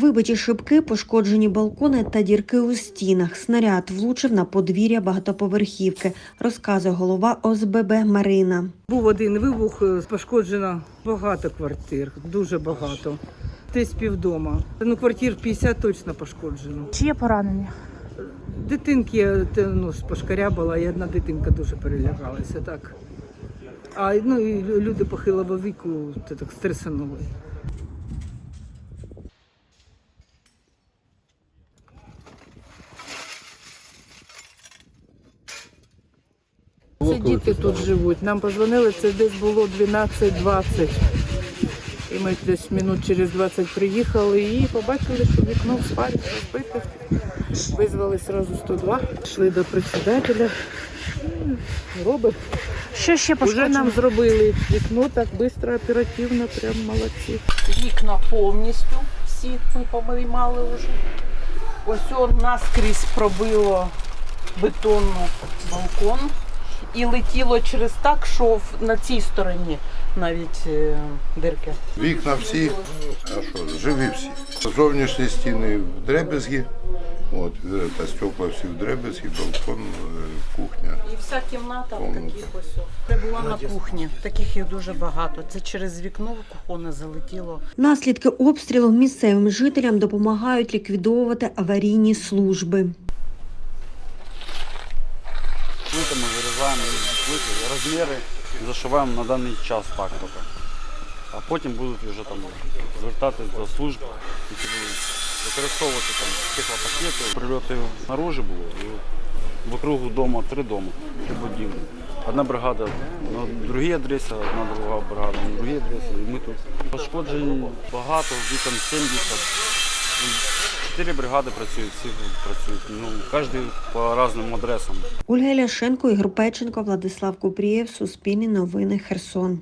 Вибиті шибки, пошкоджені балкони та дірки у стінах. Снаряд влучив на подвір'я багатоповерхівки, розказує голова ОСББ Марина. Був один вибух, е, пошкоджено багато квартир, дуже багато. Десь півдома. Ну, квартир 50 точно пошкоджено. Чи є поранення? Дитинки ну, пошкаря була, і одна дитинка дуже перелягалася. Так. А ну, і люди похилого віку так стресанули. Діти тут живуть. Нам позвонили, це десь було 12-20. І ми десь минут через 20 приїхали і побачили, що вікно в спальні розбите. Визвали одразу 102. Йшли до председателя. М, Робить. Що ще Вже нам зробили вікно так швидко, оперативно, прям молодці. Вікна повністю всі ми повиймали вже. Ось он наскрізь пробило бетонну балкон і летіло через так, що в- на цій стороні навіть е, дирки. Вікна всі, а що, живі всі. Зовнішні стіни в дребезгі, от, е, та стекла всі в дребезгі, балкон, е, кухня. І вся кімната в таких ось. Це була на кухні. Таких їх дуже багато. Це через вікно кухонне залетіло. Наслідки обстрілу місцевим жителям допомагають ліквідовувати аварійні служби. Ми вирізаємо плити, розміри зашиваємо на даний час так тільки. А потім будуть вже там звертатись до служб, які будуть використовувати там стеклопакети. Прильоти наружі було і вокруг дому три дома, три будівлі. Одна бригада на другій адресі, одна друга бригада на другій адресі. І ми тут пошкоджень багато, вікон 70. Чотири бригади працюють, всі працюють. Ну, кожен по різним адресам. Ольга Ляшенко, Ігор Печенко, Владислав Купрієв, Суспільні новини, Херсон.